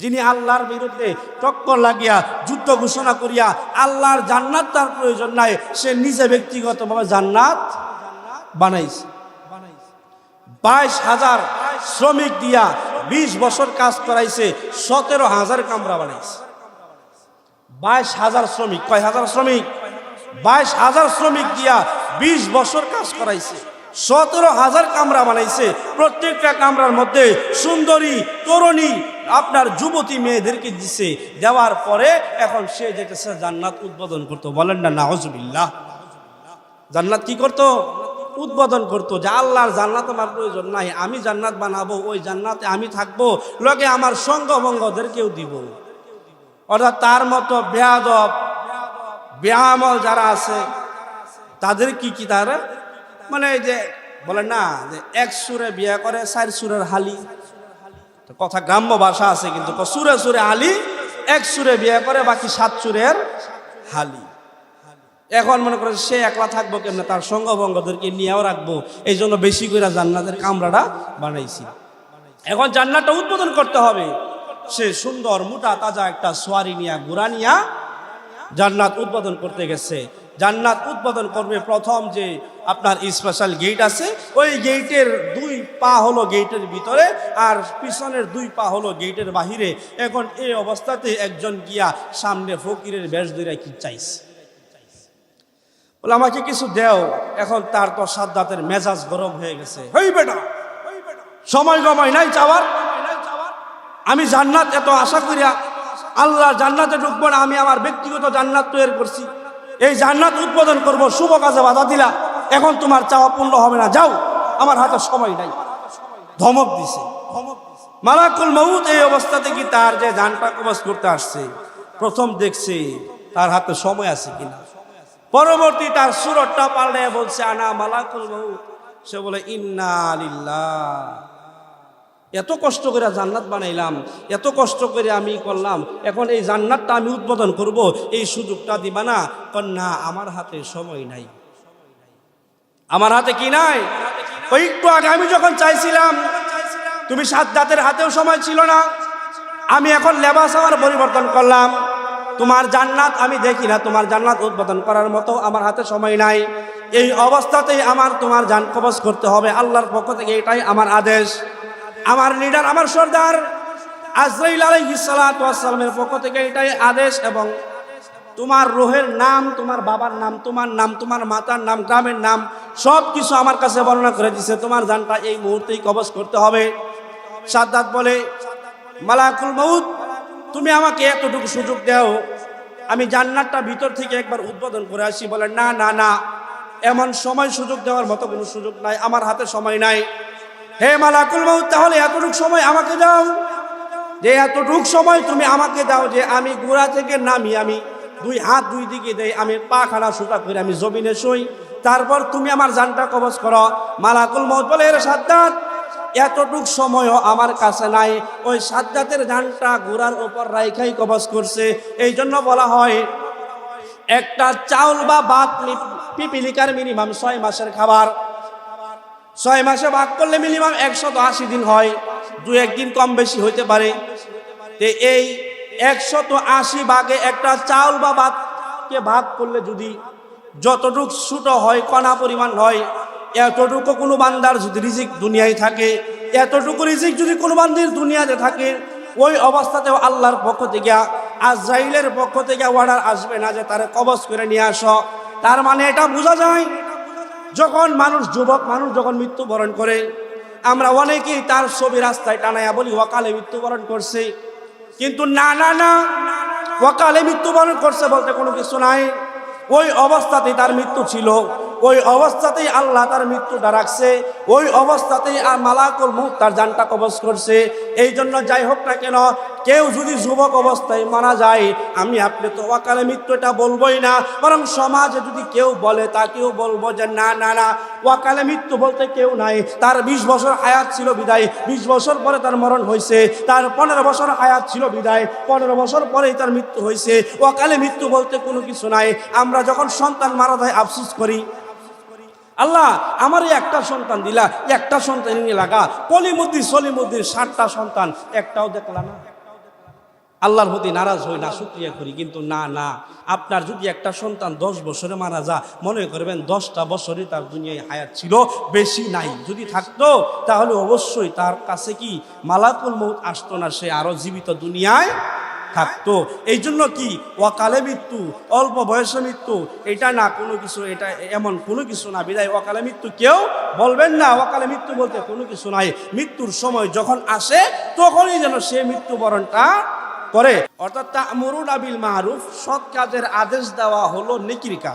যিনি আল্লাহর বিরুদ্ধে টক্কর লাগিয়া যুদ্ধ ঘোষণা করিয়া আল্লাহর জান্নাত তার প্রয়োজন নাই, সে নিজে ব্যক্তিগতভাবে জান্নাত বানাইছে। বাইশ হাজার শ্রমিক দিয়া বিশ বছর কাজ করাইছে, সতেরো হাজার কামরা বানাইছে। বাইশ হাজার শ্রমিক, কয় হাজার শ্রমিক? বাইশ হাজার শ্রমিক দিয়া বিশ বছর কাজ করাইছে, সতেরো হাজার কামরা বানাইছে। প্রত্যেকটা কামরার মধ্যে সুন্দরী, তরুণী আপনার যুবতী মেয়েদেরকে দিছে, দেওয়ার পরে এখন সে যেতেছে জান্নাত উদ্বোধন করতো। বলেন না নাহজবিল্লাহ জান্নাত কি করতো? উদ্বোধন করতো যে আল্লাহর জান্নাত আমার প্রয়োজন নাই, আমি জান্নাত বানাবো, ওই জান্নাতে আমি থাকব, লগে আমার সঙ্গভঙ্গদেরকেও দিব। অর্থাৎ তার মতো বেয়াদব বেআমল যারা আছে, তাদের কি কি তারা? মানে যে বলে না, যে এক সুরে বিয়ে করে, চার সুরের হালি। তো কথা গ্রাম্য ভাষা আছে, কিন্তু সুরে সুরে আলি এক সুরে বিয়ে করে, বাকি সাত সুরের হালি। এখন মনে করে সে একলা থাকব কেমনে, তার সঙ্গভঙ্গদেরকে নিয়েও রাখব এই জন্য বেশি করে জান্নাতের কামরাটা বানাইছি। এখন জান্নাতটা উদ্বোধন করতে হবে। সে সুন্দর, মোটা, তাজা একটা সোয়ারি নিয়া, গুড়া নিয়া জান্নাত উদ্বোধন করতে গেছে। জান্নাত উদ্বোধন করবে প্রথম যে আপনার স্পেশাল গেট আছে, ওই গেটের দুই পা হলো গেটের ভিতরে আর পিছনের দুই পা হলো গেটের বাহিরে। এখন এই অবস্থাতে একজন গিয়া সামনে ফকিরের বেশ ধরে কি চাইছে? বলে, আমাকে কিছু দেও, এখন তার তো সাদ্দাতের মেজাজ গরম হয়ে গেছে। হই বেটা, সময় গময় নাই চাওয়ার আমি জান্নাত এত আশা করিয়া, আল্লাহ জান্নাতে ঢুকবো না, আমি আমার ব্যক্তিগত জান্নাত তৈরি করছি। এই জান্নাত উদ্বোধন করব, শুভ কাজে বাধা দিলা। এখন তোমার চাওয়া পূর্ণ হবে না, যাও। আমার হাতে সময় নাই। ধমক দিছে। মালাকুল মৌত এই অবস্থাতে কি তার যে জানটা কবচ করতে আসছে, প্রথম দেখছে তার হাতে সময় আছে কিনা। পরবর্তী তার সুরটটা পাল্টে বলছে, আনা মালাকুল মৌত সে বলে, ইন্না লিল্লাহ। এত কষ্ট করে জান্নাত বানাইলাম, এত কষ্ট করে আমি করলাম, এখন এই জান্নাতটা আমি উদ্বোধন করব, এই সুযোগটা দিবা না। কন্যা, আমার হাতে সময় নাই। আমার হাতে কি নাই? ওই একটু আগে আমি যখন চাইছিলাম, তুমি সাত দাঁতের হাতেও সময় ছিল না, আমি এখন লেবাস আমার পরিবর্তন করলাম। তোমার জান্নাত আমি দেখি না, তোমার জান্নাত উদ্বোধন করার মতো আমার হাতে সময় নাই। এই অবস্থাতেই আমার তোমার জান কবজ করতে হবে, আল্লাহর পক্ষ থেকে এটাই আমার আদেশ। আমার লিডার, আমার সর্দার আজরাইল আলাইহিসসালামের পক্ষ থেকে এটাই আদেশ এবং তোমার রোহের নাম, তোমার বাবার নাম, তোমার নাম, তোমার মাতার নাম, গ্রামের নাম সব কিছু আমার কাছে বর্ণনা করে দিছে। তোমার জানটা এই মুহূর্তেই কবজ করতে হবে। সাদ্দাত বলে, মালাকুল মউত, তুমি আমাকে এতটুকু সুযোগ দাও, আমি জান্নাতটা ভিতর থেকে একবার উদ্বোধন করে আসি। বলে, না না না, এমন সময় সুযোগ দেওয়ার মতো কোনো সুযোগ নাই, আমার হাতে সময় নাই। হে মালাকুল মউত, তাহলে এতটুকু সময় আমাকে দাও, যে এতটুক সময় তুমি আমাকে দাও যে আমি গোড়া থেকে নামি, আমি দুই হাত দুই দিকে দেই, আমি পা খাড়া সুতা করে আমি জমিনে শুই। তারপর তুমি আমার জানটা কবজ করো। মালাকুল মত বলে, এর সাদ্দাত এতটুক সময়ও আমার কাছে নাই। ওই সাদ্দাতের জানটা গোড়ার উপর রাইখাই কবজ করছে। এই জন্য বলা হয়, একটা চাউল বা ভাত পিপিলিকার মিনিমাম ছয় মাসের খাবার। ছয় মাসে ভাগ করলে মিনিমাম একশত আশি দিন হয়। দু একদিন কম বেশি হইতে পারে। এই একশত আশি ভাগে একটা চাউল বা ভাতকে ভাগ করলে যদি যতটুক ছোট হয়, কণা পরিমাণ হয়, এতটুকু কোনো বান্দার যদি রিজিক দুনিয়ায় থাকে, এতটুকু রিজিক যদি কোনো বান্দির দুনিয়াতে থাকে, ওই অবস্থাতেও আল্লাহর পক্ষ থেকে, আজরাইলের পক্ষ থেকে অর্ডার আসবে না যে তারা কবজ করে নিয়ে আস। তার মানে এটা বোঝা যায়, যখন মানুষ, যুবক মানুষ যখন মৃত্যুবরণ করে, আমরা অনেকেই তার ছবি রাস্তায় টানাইয়া বলি ওকালে মৃত্যুবরণ করছে। কিন্তু না না না। অকালে মৃত্যুবরণ করছে বলতে কোনো কিছু নাই। ওই অবস্থাতেই তার মৃত্যু ছিল। ওই অবস্থাতেই আল্লাহ তার মৃত্যু রাখছে। ওই অবস্থাতেই আর মালাকুল মুখ তার জানটা কবজ করছে। এই জন্য যাই হোক না কেন কেউ যদি যুবক অবস্থায় মারা যায়, আমি আপনি তো অকালে মৃত্যুটা বলবোই না। বরং সমাজে যদি কেউ বলে, তাকেও বলব যে, না না না, অকালে মৃত্যু বলতে কেউ নাই। তার ২০ বছর হায়াত ছিল বিদায় ২০ বছর পরে তার মরণ হয়েছে তার পনেরো বছর হায়াত ছিল বিদায়, পনেরো বছর পরেই তার মৃত্যু হয়েছে অকালে মৃত্যু বলতে কোনো কিছু নাই। আমরা যখন সন্তান মারা যায়, আফসুস করি। আল্লাহ, আমারই একটা সন্তান দিলা, একটা সন্তান নিয়ে লাগা। কলিমুদ্দি সলিমুদ্দির ষাটটা সন্তান, একটাও দেখলা না। আল্লাহর প্রতি নারাজ হই না, শুক্রিয়া করি, কিন্তু না না। আপনার যদি একটা সন্তান দশ বছরে মারা যা মনে করবেন দশটা বছরে তার দুনিয়ায় হায়াত ছিল, বেশি নাই। যদি থাকতো, তাহলে অবশ্যই তার কাছে কি মালাকুল মৌত আসতো না, সে আরও জীবিত দুনিয়ায় থাকতো। এই জন্য কি ওয়াকালে মৃত্যু, অল্প বয়সে মৃত্যু, এটা না কোনো কিছু, এটা এমন কোনো কিছু না। বিদায় ওয়াকালে মৃত্যু কেউ বলবেন না ওয়াকালে মৃত্যু বলতে কোনো কিছু নাই। মৃত্যুর সময় যখন আসে, তখনই যেন সে মৃত্যুবরণটা করে। অর্থাৎ তা মরুন আবিল মারুফ সৎ কাজের আদেশ দেওয়া হলো নেকির কাজ।